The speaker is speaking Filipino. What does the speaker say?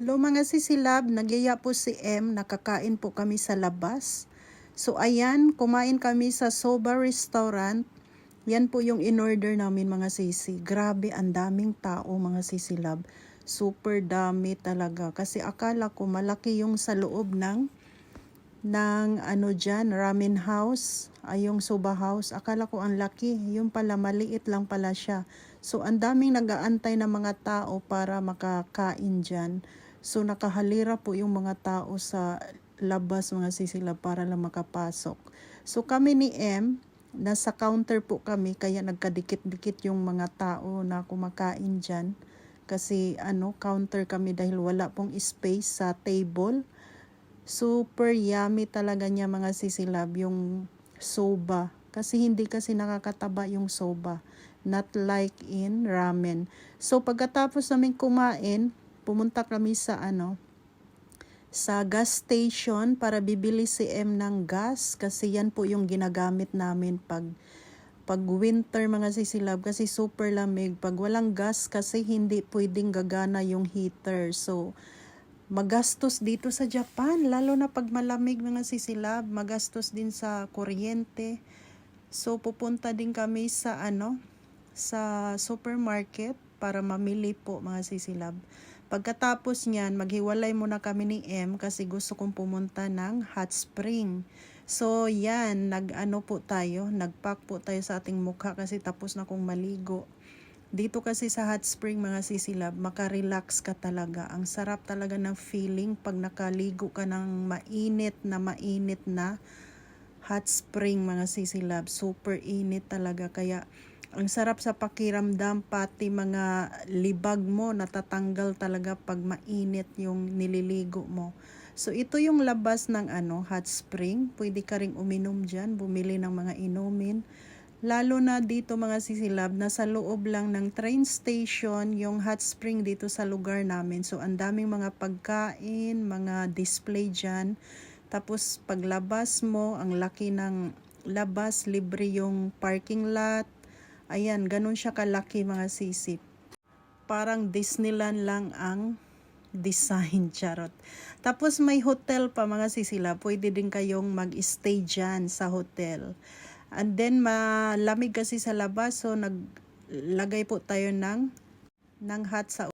Hello mga sisilab, nagyaya po si M, nakakain po kami sa labas. So ayan, kumain kami sa Soba Restaurant. Yan po yung in-order namin mga sisi. Grabe, ang daming tao mga sisilab. Super dami talaga. Kasi akala ko malaki yung sa loob ng ng ano dyan, ramen house, ay yung soba house. Akala ko ang laki, yung pala maliit lang pala siya. So ang daming nag-aantay na mga tao para makakain dyan. So nakahalira po yung mga tao sa labas mga sisila para lang makapasok. So kami ni M, nasa counter po kami kaya nagkadikit-dikit yung mga tao na kumakain dyan. Kasi ano, counter kami dahil wala pong space sa table. Super yummy talaga niya mga sisilab yung soba. Kasi hindi kasi nakakataba yung soba. Not like in ramen. So pagkatapos namin kumain, pumunta kami sa ano, sa gas station para bibili si M ng gas kasi yan po yung ginagamit namin pag pag winter mga sisilab kasi super lamig. Pag walang gas kasi hindi pwedeng gagana yung heater. So, magastos dito sa Japan, lalo na pag malamig mga sisilab, magastos din sa kuryente. So pupunta din kami sa ano, sa supermarket para mamili po mga sisilab. Pagkatapos niyan, maghiwalay muna kami ni M kasi gusto kong pumunta ng hot spring. So yan, nag-ano po tayo, nagpack po tayo sa ating mukha kasi tapos na kong maligo. Dito kasi sa hot spring mga sisilab, makarelax ka talaga. Ang sarap talaga ng feeling pag nakaligo ka ng mainit na mainit na hot spring mga sisilab. Super init talaga. Kaya ang sarap sa pakiramdam pati mga libag mo natatanggal talaga pag mainit yung nililigo mo. So ito yung labas ng ano hot spring. Pwede ka ring uminom diyan, bumili ng mga inumin. Lalo na dito mga sisilab, nasa loob lang ng train station yung hot spring dito sa lugar namin. So ang daming mga pagkain, mga display dyan. Tapos paglabas mo, ang laki ng labas, libre yung parking lot. Ayan, ganun siya kalaki mga sisip. Parang Disneyland lang ang design, charot. Tapos may hotel pa mga sisila, pwede din kayong mag-stay dyan sa hotel. And then malamig kasi sa labas so naglagay po tayo ng ng hot sa